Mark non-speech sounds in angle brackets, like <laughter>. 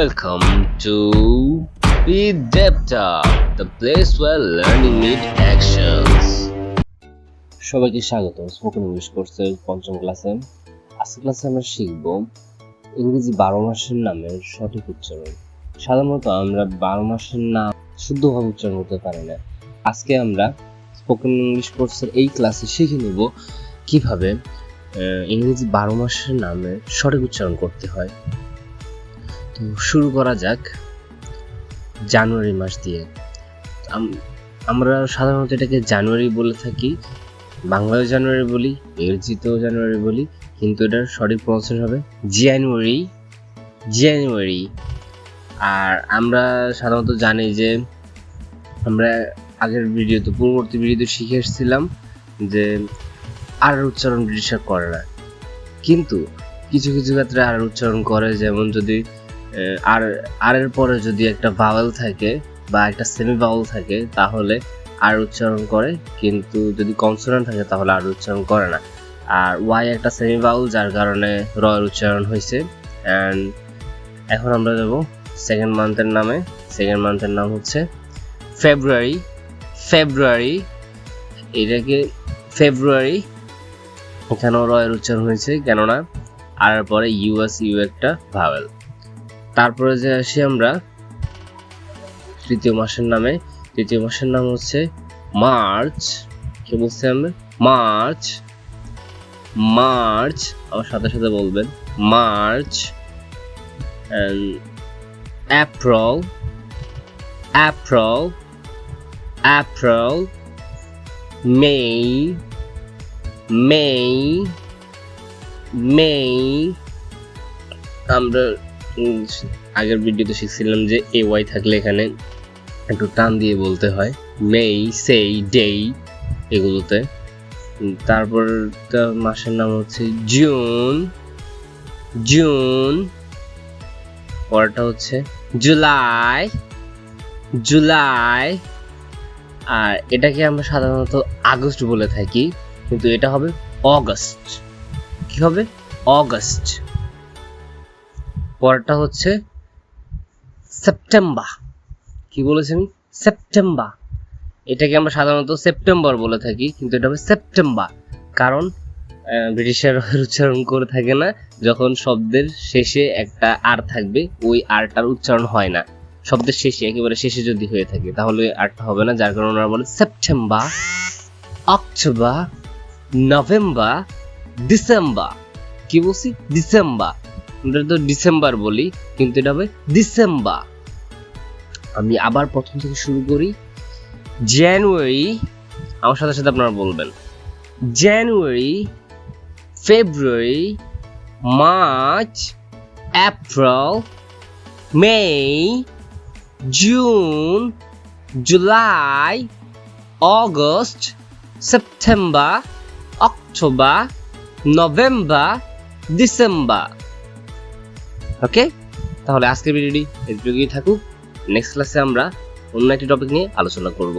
Welcome to Be Depta, the place where learning meet actions. সবাইকে স্বাগত spoken English কোর্সের পঞ্চম ক্লাসে। আজকে ক্লাসে আমরা শিখব ইংরেজি বারো মাসের নামের সঠিক উচ্চারণ। সাধারণত আমরা বারো মাসের নাম শুদ্ধভাবে উচ্চারণ করতে পারি না। আজকে আমরা স্পোকেন ইংলিশ কোর্সের এই ক্লাসে শিখে নেব কীভাবে ইংরেজি বারো মাসের নামে সঠিক উচ্চারণ করতে হয়। শুরু করা যাক জানুয়ারি মাস দিয়ে। আম- আমরা সাধারণত এটাকে জানুয়ারি বলে থাকি বাংলায় জানুয়ারি বলি ইংরেজিতেও জানুয়ারি বলি, কিন্তু এটার সঠিক প্রনাউন্সিয়েশন হবে জানুয়ারি জানুয়ারি। আর আমরা সাধারণত জানি যে আমরা আগের ভিডিওতে পূর্ববর্তী ভিডিওতে শিখে এসেছিলাম যে আর উচ্চারণ ব্রিটিশরা করে না। কিন্তু কিছু কিছু ক্ষেত্রে আর উচ্চারণ করে, যেমন যদি আর আর এর পরে যদি একটা ভাওয়েল থাকে বা একটা সেমি ভাওয়েল থাকে, তাহলে আর উচ্চারণ করে, কিন্তু যদি কনসোনেন্ট থাকে, তাহলে আর উচ্চারণ করে না। আর ওয়াই একটা সেমি ভাওয়েল যার কারণে র উচ্চারণ হয়েছে। অ্যান্ড এখন আমরা যাব সেকেন্ড মান্থের নামে। সেকেন্ড মান্থের নাম হচ্ছে ফেব্রুয়ারি ফেব্রুয়ারি এটাকে ফেব্রুয়ারি এখানেও র এর উচ্চারণ হয়েছে, কেননা আর পরে ইউএস ইউ একটা ভাওয়েল তারপরে যে আসি আমরা, তৃতীয় মাসের নামে। তৃতীয় মাসের নাম হচ্ছে মার্চ। কি বলছি আমরা? মার্চ। মার্চ আমার সাথে সাথে বলবেন। March April April April May May May আমরা আগের ভিডিওতে শিখছিলাম যে এ ওয়াই থাকলে এখানে একটু টান দিয়ে বলতে হয়। মেই সেই ডেই এগুলোতে। উম, তারপরটা মাসের নাম হচ্ছে জুন জুন পরেরটা হচ্ছে জুলাই জুলাই আর এটাকে আমরা সাধারণত আগস্ট বলে থাকি কিন্তু এটা হবে অগস্ট কি হবে? অগস্ট পরেরটা হচ্ছে সেপ্টেম্বর। কি বলেছি আমি সেপ্টেম্বর। এটাকে আমরা সাধারণত সেপ্টেম্বর বলে থাকি, কিন্তু এটা হবে সেপ্টেম্বর। কারণ ব্রিটিশের <laughs> উচ্চারণ করে থাকে না, যখন শব্দের শেষে একটা আর থাকবে, ওই আরটার উচ্চারণ হয় না। শব্দের শেষে, একেবারে শেষে যদি হয়ে থাকে, তাহলে আরটা হবে না, যার কারণে ওরা বলে সেপ্টেম্বর, অক্টোবর, নভেম্বর, ডিসেম্বর। কি বলছি? ডিসেম্বর। আমরা তো ডিসেম্বর বলি, কিন্তু এটা হবে ডিসেম্বর। আমি আবার প্রথম থেকে শুরু করি। জানুয়ারি আমার সাথে সাথে আপনারা বলবেন। January February March April May June July August September October November December okay? তাহলে আজকের ভিডিওটি এটুকুই থাকুক। নেক্সট ক্লাসে আমরা অন্য একটি টপিক নিয়ে আলোচনা করব।